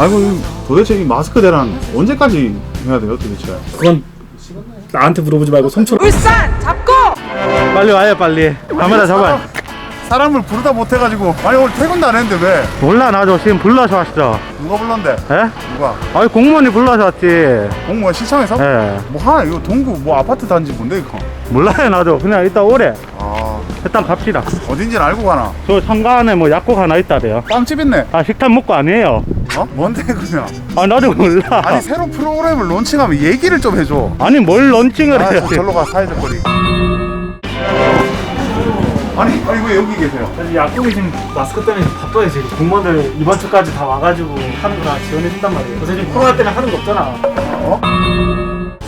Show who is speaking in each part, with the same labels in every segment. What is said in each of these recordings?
Speaker 1: 아이고 이 도대체 이 마스크 대란 언제까지 해야 돼요 도대체?
Speaker 2: 그건 나한테 물어보지 말고 송철
Speaker 3: 울산 잡고!
Speaker 4: 빨리 와요 빨리. 카메라 잡아요
Speaker 1: 사람을 부르다 못해가지고 아니 오늘 퇴근도 안 했는데 왜?
Speaker 4: 몰라 나도 지금 불러서 왔어
Speaker 1: 누가 불렀는데?
Speaker 4: 에?
Speaker 1: 누가?
Speaker 4: 아니 공무원이 불러서 왔지
Speaker 1: 공무원 시청에서?
Speaker 4: 예
Speaker 1: 뭐 하나 이거 동구 뭐 아파트 단지 뭔데 이거?
Speaker 4: 몰라요 나도 그냥 이따 오래
Speaker 1: 아
Speaker 4: 일단 갑시다
Speaker 1: 어딘지는 알고 가나?
Speaker 4: 저 상가 안에 뭐 약국 하나 있다대요
Speaker 1: 빵집 있네.
Speaker 4: 아 식탐 먹고 아니에요
Speaker 1: 어? 뭔데 그냥?
Speaker 4: 아 나도 몰라
Speaker 1: 아니 새로운 프로그램을 론칭하면 얘기를 좀 해줘.
Speaker 4: 아니 뭘 런칭을
Speaker 1: 아,
Speaker 4: 해요
Speaker 1: 저 절로 가 사회적 거리. 아니 아니 왜 여기 계세요?
Speaker 2: 약국이 지금 마스크 때문에 바빠요 지금 공무원들 이번 주까지 다 와가지고 하는 거다 지원해준단 말이에요 요새 지금 코로나 때문에 하는 거 없잖아
Speaker 1: 어?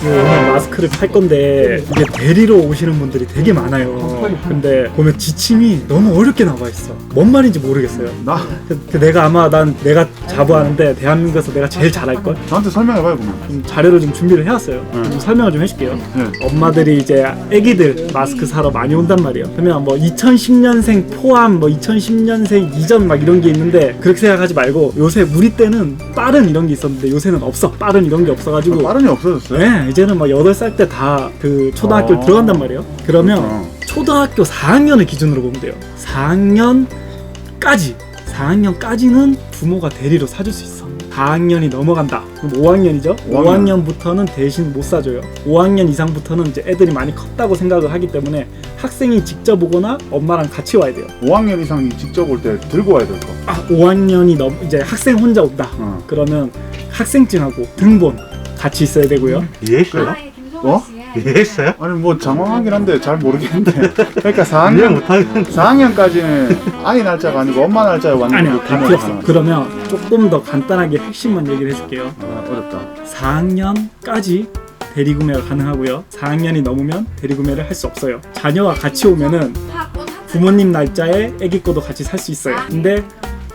Speaker 2: 오늘 마스크를 팔 건데 이게 대리로 오시는 분들이 되게 많아요 근데 보면 지침이 너무 어렵게 나와 있어 뭔 말인지 모르겠어요
Speaker 1: 나
Speaker 2: 그, 그 내가 아마 난 내가 자부하는데 대한민국에서 내가 제일 잘할 걸
Speaker 1: 저한테 설명해봐요 그러면.
Speaker 2: 좀 자료를 좀 준비를 해왔어요 좀 설명을 좀 해줄게요
Speaker 1: 네.
Speaker 2: 엄마들이 이제 아기들 마스크 사러 많이 온단 말이에요. 그러면 뭐 2010년생 포함, 뭐 2010년생 이전 막 이런 게 있는데 그렇게 생각하지 말고 요새 우리 때는 빠른 이런 게 있었는데 요새는 없어. 빠른 이런 게 없어가지고.
Speaker 1: 빠른이 없어졌어요?
Speaker 2: 네, 이제는 막 8살 때 다 그 초등학교
Speaker 1: 아.
Speaker 2: 들어간단 말이에요. 그러면
Speaker 1: 그렇구나.
Speaker 2: 초등학교 4학년을 기준으로 보면 돼요. 4학년까지 4학년까지는 부모가 대리로 사줄 수 있어. 4학년이 넘어간다. 그럼 5학년이죠?
Speaker 1: 5학년.
Speaker 2: 5학년부터는 대신 못 사줘요. 5학년 이상부터는 이제 애들이 많이 컸다고 생각을 하기 때문에 학생이 직접 오거나 엄마랑 같이 와야 돼요.
Speaker 1: 5학년 이상이 직접 올 때 들고 와야 될 거.
Speaker 2: 아, 5학년이 넘 이제 학생 혼자 온다.
Speaker 1: 어.
Speaker 2: 그러면 학생증하고 등본 같이 있어야 되고요.
Speaker 4: 이해했어요?
Speaker 1: 어?
Speaker 4: 이해했어요?
Speaker 1: 아니 뭐 장황하긴 한데 잘 모르겠는데. 그러니까
Speaker 4: 이해
Speaker 1: 4학년
Speaker 4: 못하겠는데
Speaker 1: 4학년까지는 아이 날짜가 아니고 엄마 날짜에 왔는데
Speaker 2: 아니요, 다 필요 없어. 그러면 조금 더 간단하게 핵심만 얘기를 해줄게요.
Speaker 1: 아, 어렵다.
Speaker 2: 4학년까지 대리구매가 가능하고요. 4학년이 넘으면 대리구매를 할 수 없어요. 자녀와 같이 오면은 부모님 날짜에 아기 거도 같이 살 수 있어요. 근데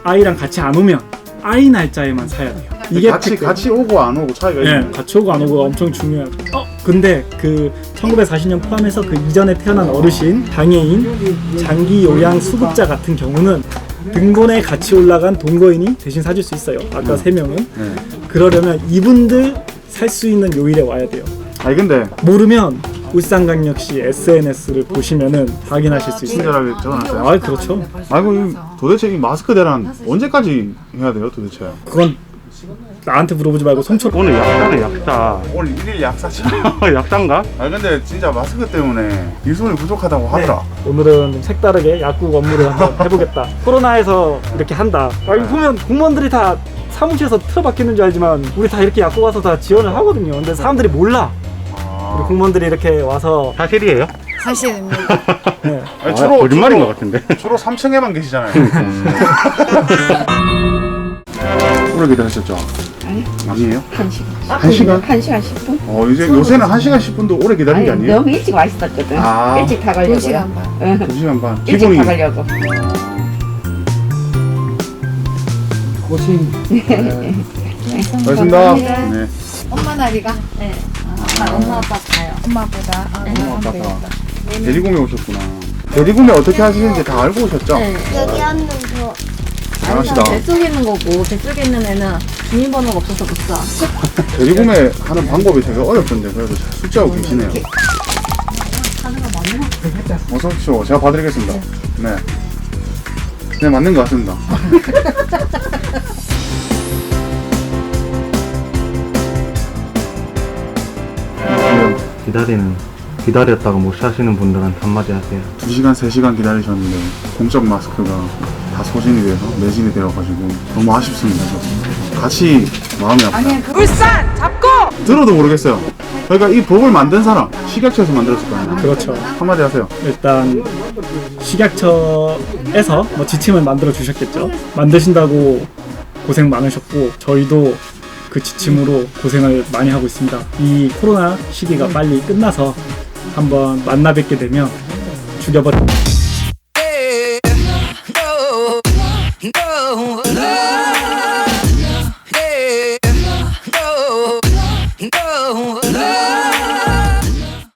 Speaker 2: 아이랑 같이 안 오면 아이 날짜에만 사야 돼요. 이게
Speaker 1: 같이
Speaker 2: 특별-
Speaker 1: 같이 오고 안 오고 차이가
Speaker 2: 예,
Speaker 1: 있네.
Speaker 2: 같이 오고 안 오고 엄청 중요해요. 어, 근데 그 1940년 포함해서 그 이전에 태어난 어르신, 장애인, 장기 요양 수급자 같은 경우는 등본에 같이 올라간 동거인이 대신 사줄 수 있어요. 아까 세 명은.
Speaker 1: 네.
Speaker 2: 그러려면 이분들 살 수 있는 요일에 와야 돼요.
Speaker 1: 아니 근데
Speaker 2: 모르면 울산광역시 SNS를 보시면은 확인하실 수 있어요.
Speaker 1: 친절하게 적어놨어요.
Speaker 2: 아, 그렇죠.
Speaker 1: 아이고 이 도대체 이 마스크 대란 언제까지 해야 돼요 도대체?
Speaker 2: 그건 나한테 물어보지 말고 송철
Speaker 4: 오늘 약사네 약사
Speaker 1: 오늘 1일 약사치.
Speaker 4: 약사인가?
Speaker 1: 아 근데 진짜 마스크 때문에 일손이 부족하다고 하더라.
Speaker 2: 오늘은 좀 색다르게 약국 업무를 한번 해보겠다. 코로나에서 이렇게 한다. 아니 보면 공무원들이 다 사무실에서 틀어박히는 줄 알지만 우리 다 이렇게 약국 와서 다 지원을 하거든요. 근데 사람들이 몰라. 우리
Speaker 1: 아,
Speaker 2: 공무원들이 이렇게 와서
Speaker 4: 사실이에요?
Speaker 3: 사실입니다.
Speaker 2: 네.
Speaker 1: 아니,
Speaker 4: 아,
Speaker 1: 주로
Speaker 4: 거짓말인
Speaker 1: 주로,
Speaker 4: 것 같은데
Speaker 1: 주로 3층에만 계시잖아요. 오래 기다리셨죠?
Speaker 5: 아니.
Speaker 1: 아니에요?
Speaker 5: 한 시간.
Speaker 1: 한 시간?
Speaker 5: 한 시간 10분?
Speaker 1: 어 이제 요새는 1시간 10분도 오래 기다리는 게 아니에요?
Speaker 5: 너무 일찍 와 있었거든.
Speaker 1: 아.
Speaker 5: 일찍 다 가려고.
Speaker 3: 2시간 반.
Speaker 5: 응.
Speaker 1: 2시간 반.
Speaker 5: 일찍
Speaker 1: 기본이
Speaker 5: 다 가려고.
Speaker 1: 알겠습니다. 네.
Speaker 3: 엄마 날이가? 네. 아, 엄마 아빠 가요. 엄마보다. 아,
Speaker 1: 엄마 아빠가 대리구매 오셨구나. 대리구매 어떻게 하시는지 다 알고 오셨죠?
Speaker 6: 여기 한명 더.
Speaker 1: 잘하시다.
Speaker 7: 뱃속에 있는 거고 뱃속에 있는 애는 주민번호가 없어서 못 사.
Speaker 1: 대리구매 하는 방법이 되게 어렵던데 그래도 잘 숙지하고 계시네요. 어서 오십시오. 제가 봐드리겠습니다. 네. 네 맞는 것 같습니다.
Speaker 4: 기다리는 기다렸다가 못 사시는 분들한테 한마디 하세요
Speaker 1: 2시간, 3시간 기다리셨는데 공적 마스크가 다 소진이 돼서 매진이 되어가지고 너무 아쉽습니다. 저도. 같이 마음이 아파요.
Speaker 3: 울산 잡고
Speaker 1: 들어도 모르겠어요. 그러니까 이 법을 만든 사람 식약처에서 만들었을 거 아니에요.
Speaker 2: 그렇죠.
Speaker 1: 한마디 하세요.
Speaker 2: 일단 식약처에서 뭐 지침을 만들어 주셨겠죠. 만드신다고 고생 많으셨고 저희도 그 지침으로 고생을 많이 하고 있습니다. 이 코로나 시기가 빨리 끝나서 한번 만나 뵙게 되면 죽여버려. oh.